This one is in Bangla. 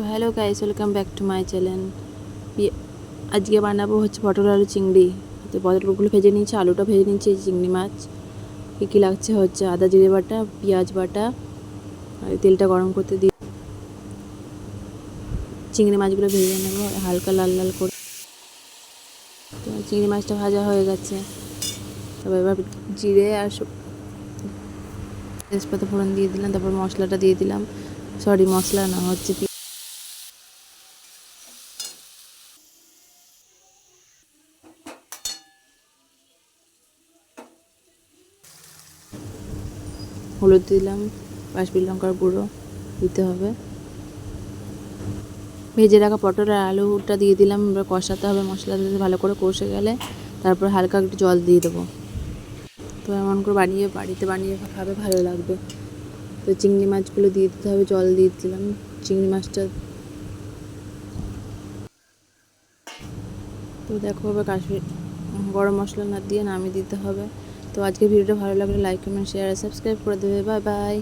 তো hello guys welcome back to my channel আজকে বানাবো হচ্ছে পটল আলু চিংড়ি তো পটলগুলো ভেজে নিয়েছি আলুটা ভেজে নিয়েছি চিংড়ি মাছ কী কী লাগছে হচ্ছে আদা জিরে বাটা পেঁয়াজ বাটা আর তেলটা গরম করতে দিই চিংড়ি মাছগুলো ভেজে নেব হালকা লাল লাল করে তো চিংড়ি মাছটা ভাজা হয়ে গেছে। তবে এবার জিরে আর তেজপাতা ফোড়ন দিয়ে দিলাম, তারপর মশলাটা দিয়ে দিলাম। সরি, মশলা না, হচ্ছে হলুদ দিলাম, কাশ্মীর লঙ্কার গুঁড়ো দিতে হবে। ভেজে রাখা পটল আর আলুটা দিয়ে দিলাম, এবার কষাতে হবে মশলা দিয়ে ভালো করে কষে গেলে। তারপর হালকা একটু জল দিয়ে দেবো। তো এমন করে বানিয়ে, বাড়িতে বানিয়ে খাবে, ভালো লাগবে। তো চিংড়ি মাছগুলো দিয়ে দিতে হবে, জল দিয়ে দিলাম চিংড়ি মাছটা। তো দেখো এবার কাশ্মীর, গরম মশলা না দিয়ে নামিয়ে দিতে হবে। তো আজকে ভিডিওটা ভালো লাগলে লাইক কমেন্ট শেয়ার আর সাবস্ক্রাইব করে দেবে। Bye bye